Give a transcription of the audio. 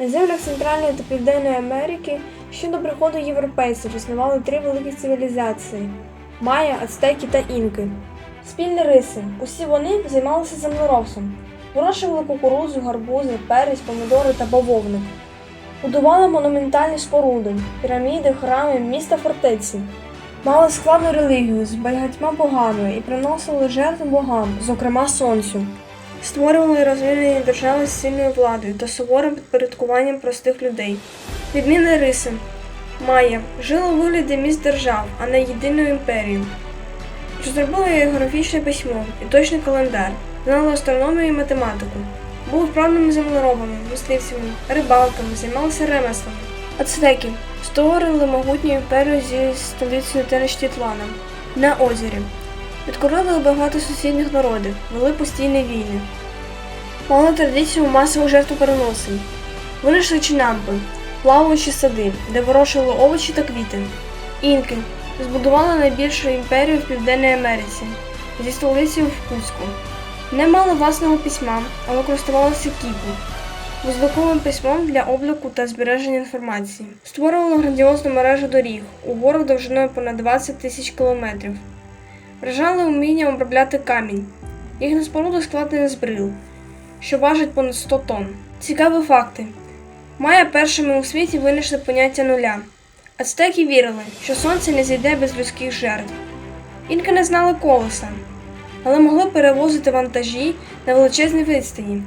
На землях Центральної та Південної Америки ще до приходу європейців існували три великі цивілізації майя, ацтеки та інки. Спільні риси. Усі вони займалися землеробством. Вирощували кукурудзу, гарбузи, перець, помідори та бавовник. Будували монументальні споруди, піраміди, храми, міста фортеці. Мали складну релігію з багатьма богами і приносили жертву богам, зокрема сонцю. Створювали розвинені держави з сильною владою та суворим підпорядкуванням простих людей. Відмінні риси. Майя жили у вигляді міст держав, а не єдиною імперією. Розробили географічне письмо і точний календар, знали астрономію і математику. Були вправними землеробами, мисливцями, рибалками, займалися ремеслами. Ацтеки створили могутню імперію зі столицею Тенештітланом на озері. Підкорили багато сусідніх народів, вели постійні війни. Мали традицію масових жертвопереносин. Винайшли чинампи, плаваючі сади, де вирощували овочі та квіти. Інки збудували найбільшу імперію в Південній Америці зі столицею в Куску. Не мали власного письма, але користувалися кіпу, вузликовим письмом для обліку та збереження інформації. Створювали грандіозну мережу доріг у горах довжиною понад 20 тисяч кілометрів. Вражали умінням обробляти камінь. Їхня споруда складена з брил, що важить понад 100 тонн. Цікаві факти. Майя першими у світі винайшли поняття нуля. Ацтеки вірили, що сонце не зійде без людських жертв. Інки не знали колеса, але могли перевозити вантажі на величезній відстані.